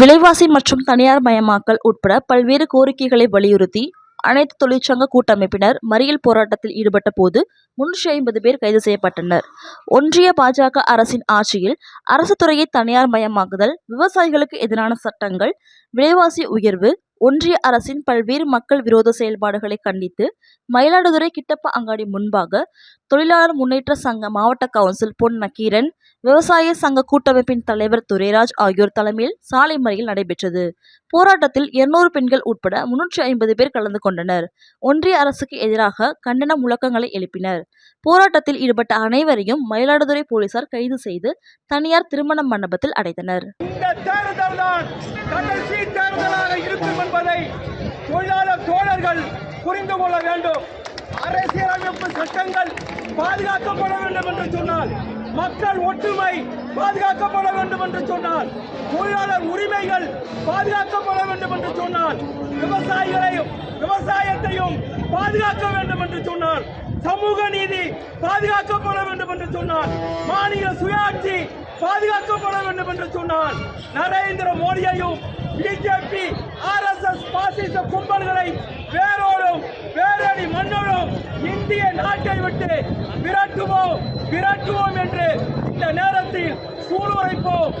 விலைவாசி மற்றும் தனியார் மயமாக்கல் உட்பட பல்வேறு கோரிக்கைகளை வலியுறுத்தி அனைத்து தொழிற்சங்க கூட்டமைப்பினர் மறியல் போராட்டத்தில் ஈடுபட்ட போது முன்னூற்றி ஐம்பது பேர் கைது செய்யப்பட்டனர். ஒன்றிய பாஜக அரசின் ஆட்சியில் அரசு துறையை தனியார் மயமாக்குதல், விவசாயிகளுக்கு எதிரான சட்டங்கள், விலைவாசி உயர்வு, ஒன்றிய அரசின் பல்வேறு மக்கள் விரோத செயல்பாடுகளை கண்டித்து மயிலாடுதுறை கிட்டப்ப அங்காடி முன்பாக தொழிலாளர் முன்னேற்ற சங்க மாவட்ட கவுன்சில் பொன் நக்கீரன், விவசாய சங்க கூட்டமைப்பின் தலைவர் துரைராஜ் ஆகியோர் தலைமையில் சாலை மறியல் நடைபெற்றது. போராட்டத்தில் இருநூறு பெண்கள் உட்பட முன்னூற்றி ஐம்பது பேர் கலந்து கொண்டனர். ஒன்றிய அரசுக்கு எதிராக கண்டன முழக்கங்களை எழுப்பினர். போராட்டத்தில் ஈடுபட்ட அனைவரையும் மயிலாடுதுறை போலீசார் கைது செய்து தனியார் திருமண மண்டபத்தில் அடைத்தனர். கடைசி தேர்தலாக இருக்கும் என்பதை தொழிலாளர் தோழர்கள் புரிந்து கொள்ள வேண்டும். அரசியலமைப்பு சட்டங்கள் பாதுகாக்கப்பட வேண்டும் என்று சொன்னால் மக்கள் ஒற்றுமை பாதுகாக்கப்பட வேண்டும் என்று சொன்னால் தொழிலாளர் உரிமைகள் பாதுகாக்கப்பட வேண்டும் என்று சொன்னால் விவசாயிகளையும் விவசாயத்தையும் பாதுகாக்க வேண்டும் என்று சொன்னால் சமூக நீதி பாதுகாக்கப்பட வேண்டும் என்று சொன்னால் மாநில சுயாட்சி பாதுகாக்கப்பட வேண்டும் என்று சொன்னால் நரேந்திர மோடியையும் பிஜேபி ஆர்எஸ்எஸ் பாசிச கும்பல்களை வேரோடும் வேரடி மண்ணோடும் இந்திய நாட்டை விட்டு விரட்டுவோம் விரட்டுவோம் என்று இந்த நேரத்தில் சூளுரைப்போம்.